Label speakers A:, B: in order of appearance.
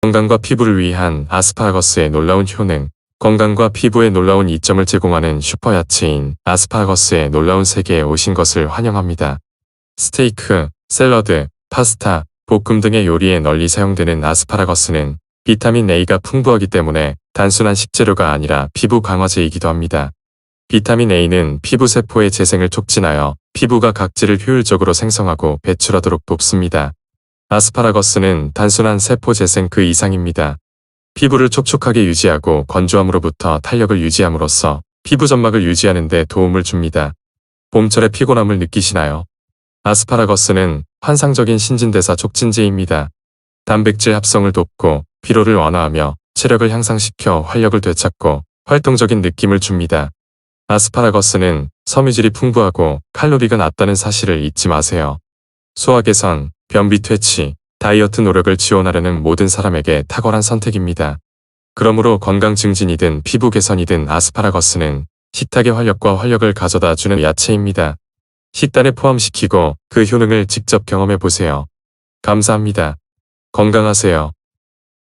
A: 건강과 피부를 위한 아스파라거스의 놀라운 효능, 건강과 피부에 놀라운 이점을 제공하는 슈퍼야채인 아스파라거스의 놀라운 세계에 오신 것을 환영합니다. 스테이크, 샐러드, 파스타, 볶음 등의 요리에 널리 사용되는 아스파라거스는 비타민 A가 풍부하기 때문에 단순한 식재료가 아니라 피부 강화제이기도 합니다. 비타민 A는 피부 세포의 재생을 촉진하여 피부가 각질을 효율적으로 생성하고 배출하도록 돕습니다. 아스파라거스는 단순한 세포 재생 그 이상입니다. 피부를 촉촉하게 유지하고 건조함으로부터 탄력을 유지함으로써 피부 점막을 유지하는 데 도움을 줍니다. 봄철의 피곤함을 느끼시나요? 아스파라거스는 환상적인 신진대사 촉진제입니다. 단백질 합성을 돕고 피로를 완화하며 체력을 향상시켜 활력을 되찾고 활동적인 느낌을 줍니다. 아스파라거스는 섬유질이 풍부하고 칼로리가 낮다는 사실을 잊지 마세요. 소화 개선, 변비 퇴치, 다이어트 노력을 지원하려는 모든 사람에게 탁월한 선택입니다. 그러므로 건강 증진이든 피부 개선이든 아스파라거스는 식탁의 활력과 활력을 가져다 주는 야채입니다. 식단에 포함시키고 그 효능을 직접 경험해 보세요. 감사합니다. 건강하세요.